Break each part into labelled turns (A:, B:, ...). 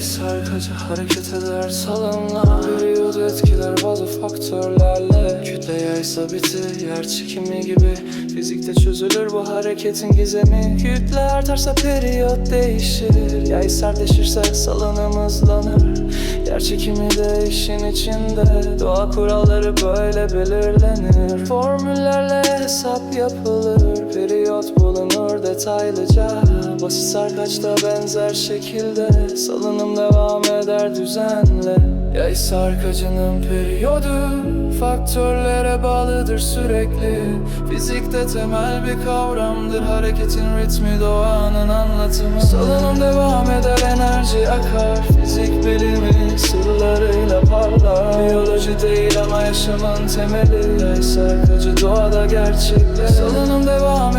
A: sarkacı hareket eder salınlar Periyod etkiler bazı faktörlerle. Kütle yay sabiti yer çekimi gibi. Fizikte çözülür bu hareketin gizemi. Kütle artarsa periyot değişir. Yay sertleşirse salınım hızlanır. Yer çekimi de işin içinde. Doğa kuralları böyle belirlenir. Formüllerle hesap yapılır. Periyot bulunur detaylıca. Basit sarkaçta benzer şekilde Salınım devam eder düzenle. Yay sarkacının periyodu Faktörlere bağlıdır sürekli. Fizikte temel bir kavramdır Hareketin ritmi doğanın anlatımı. Salınım devam eder enerji akar. Fizik bilimi sırlarıyla parlar. Biyoloji değil ama yaşamın temeli. Yay sarkacı doğada gerçekler. Salınım devam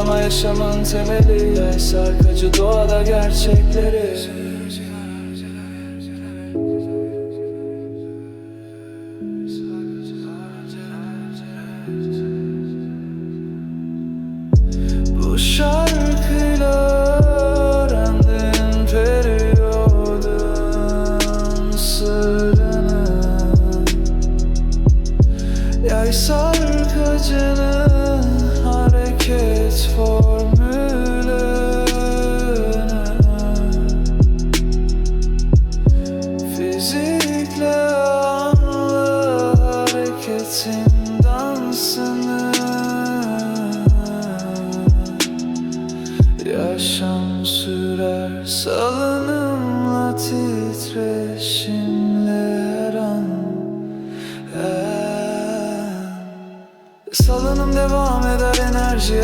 A: ama yaşamın temeli sarkacı doğada gerçekleri hareketin dansını Yaşam sürer salınımla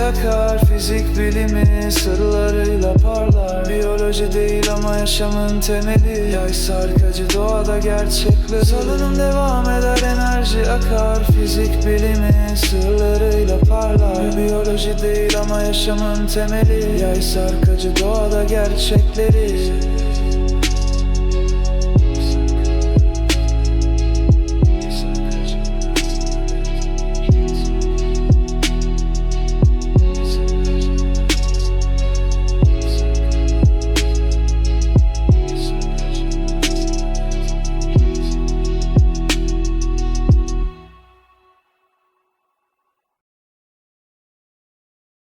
A: enerji akar Fizik bilimi sırlarıyla parlar. Biyoloji değil ama yaşamın temeli. Yay sarkacı doğada gerçekler Salınım devam eder enerji akar. Fizik bilimi sırlarıyla parlar. Biyoloji değil ama yaşamın temeli. Yay sarkacı doğada gerçekleri